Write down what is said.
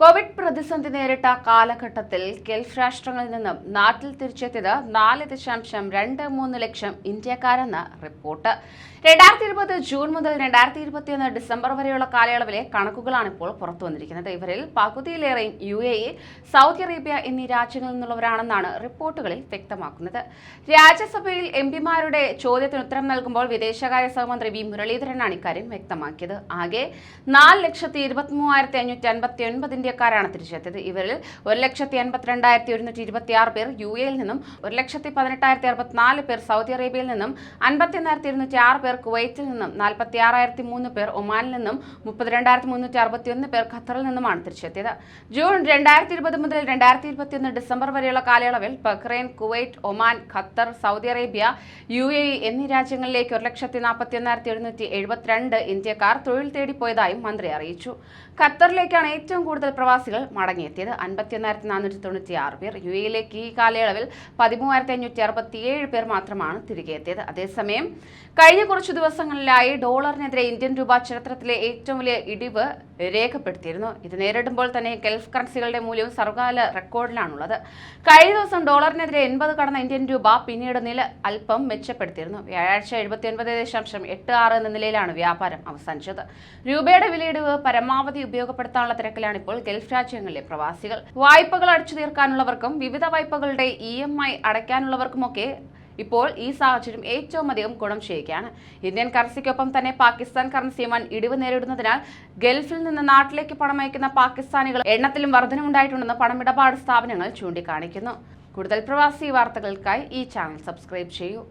Covid പ്രതിസന്ധി നേരിട്ട കാലഘട്ടത്തിൽ ഗൾഫ് രാഷ്ട്രങ്ങളിൽ നിന്നും നാട്ടിൽ തിരിച്ചെത്തിയത് നാല് ദശാംശം രണ്ട് മൂന്ന് ലക്ഷം ഇന്ത്യക്കാരെന്ന് റിപ്പോർട്ട്. രണ്ടായിരത്തി ഇരുപത് ജൂൺ മുതൽ രണ്ടായിരത്തി ഇരുപത്തിയൊന്ന് ഡിസംബർ വരെയുള്ള കാലയളവിലെ കണക്കുകളാണ് ഇപ്പോൾ പുറത്തു വന്നിരിക്കുന്നത്. ഇവരിൽ പകുതിയിലേറെയും U A E Saudi Arabia എന്നീ രാജ്യങ്ങളിൽ നിന്നുള്ളവരാണെന്നാണ് റിപ്പോർട്ടുകളിൽ വ്യക്തമാക്കുന്നത്. രാജ്യസഭയിൽ എം പിമാരുടെ ചോദ്യത്തിന് ഉത്തരം നൽകുമ്പോൾ വിദേശകാര്യ സഹമന്ത്രി വി. മുരളീധരനാണ് ഇക്കാര്യം വ്യക്തമാക്കിയത്. ആകെ നാല് ലക്ഷത്തി ഇരുപത്തി മൂവായിരത്തി അഞ്ഞൂറ്റി അൻപത്തി ഒൻപത് ഇന്ത്യക്കാരാണ് തിരിച്ചെത്തിയത്. ഇവരിൽ ഒരു ലക്ഷത്തി എൺപത്തിരണ്ടായിരത്തി ഒരുന്നൂറ്റി ഇരുപത്തി ആറ് പേർ യു എയിൽ നിന്നും ഒരു ലക്ഷത്തി പതിനെട്ടായിരത്തി അറുപത്തിനാല് പേർ സൗദി അറേബ്യയിൽ നിന്നും അൻപത്തി ഒന്നായിരത്തി ഇരുന്നൂറ്റി ആറ് പേർ കുവൈറ്റിൽ നിന്നും നാൽപ്പത്തി ആറായിരത്തി മൂന്ന് പേർ ഒമാനിൽ നിന്നും മുപ്പത്തിരണ്ടായിരത്തി മുന്നൂറ്റി അറുപത്തി ഒന്ന് പേർ ഖത്തറിൽ നിന്നുമാണ് തിരിച്ചെത്തിയത്. ജൂൺ രണ്ടായിരത്തി ഇരുപത് മുതൽ രണ്ടായിരത്തി ഇരുപത്തിയൊന്ന് ഡിസംബർ വരെയുള്ള കാലയളവിൽ Bahrain Kuwait Oman Qatar Saudi Arabia U A E രാജ്യങ്ങളിലേക്ക് ഒരു ലക്ഷത്തി നാൽപ്പത്തി ഒന്നായിരത്തി എഴുന്നൂറ്റി എഴുപത്തിരണ്ട് ഇന്ത്യക്കാർ തൊഴിൽ തേടിപ്പോയതായും മന്ത്രി അറിയിച്ചു. ഖത്തറിലേക്കാണ് ഏറ്റവും കൂടുതൽ പ്രവാസികൾ മടങ്ങിയെത്തിയത് അൻപത്തി ഒന്നായിരത്തി നാനൂറ്റി തൊണ്ണൂറ്റി ആറ് പേർ. യു എയിലേക്ക് ഈ കാലയളവിൽ പതിമൂവായിരത്തി അഞ്ഞൂറ്റി അറുപത്തിയേഴ് പേർ മാത്രമാണ് തിരികെ എത്തിയത്. അതേസമയം കഴിഞ്ഞ കുറച്ചു ദിവസങ്ങളിലായി ഡോളറിനെതിരെ ഇന്ത്യൻ രൂപ ചരിത്രത്തിലെ ഏറ്റവും വലിയ ഇടിവ് രേഖപ്പെടുത്തിയിരുന്നു. ഇത് നേരിടുമ്പോൾ തന്നെ ഗൾഫ് കറൻസികളുടെ മൂല്യവും സർവകാല റെക്കോർഡിലാണുള്ളത്. കഴിഞ്ഞ ദിവസം ഡോളറിനെതിരെ എൺപത് കടന്ന ഇന്ത്യൻ രൂപ പിന്നീട് നില അല്പം മെച്ചപ്പെടുത്തിയിരുന്നു. വ്യാഴാഴ്ച എഴുപത്തി ഒൻപത് ദശാംശം എട്ട് ആറ് എന്ന നിലയിലാണ് വ്യാപാരം അവസാനിച്ചത്. രൂപയുടെ വിലയിടിവ് പരമാവധി ഉപയോഗപ്പെടുത്താനുള്ള തിരക്കിലാണ് ഇപ്പോൾ ഗൾഫ് രാജ്യങ്ങളിലെ പ്രവാസികൾ. വായ്പകൾ അടച്ചു തീർക്കാനുള്ളവർക്കും വിവിധ വായ്പകളുടെ ഇ എം ഐ അടയ്ക്കാനുള്ളവർക്കുമൊക്കെ ഇപ്പോൾ ഈ സാഹചര്യം ഏറ്റവും അധികം ഗുണം ചെയ്യുകയാണ്. ഇന്ത്യൻ കറൻസിക്കൊപ്പം തന്നെ പാകിസ്ഥാൻ കറൻസി വൻ ഇടിവ് നേരിടുന്നതിനാൽ ഗൾഫിൽ നിന്ന് നാട്ടിലേക്ക് പണം അയക്കുന്ന പാകിസ്ഥാനികൾ എണ്ണത്തിലും വർധനമുണ്ടായിട്ടുണ്ടെന്ന് പണമിടപാട് സ്ഥാപനങ്ങൾ ചൂണ്ടിക്കാണിക്കുന്നു. കൂടുതൽ പ്രവാസി വാർത്തകൾക്കായി ഈ ചാനൽ സബ്സ്ക്രൈബ് ചെയ്യൂ.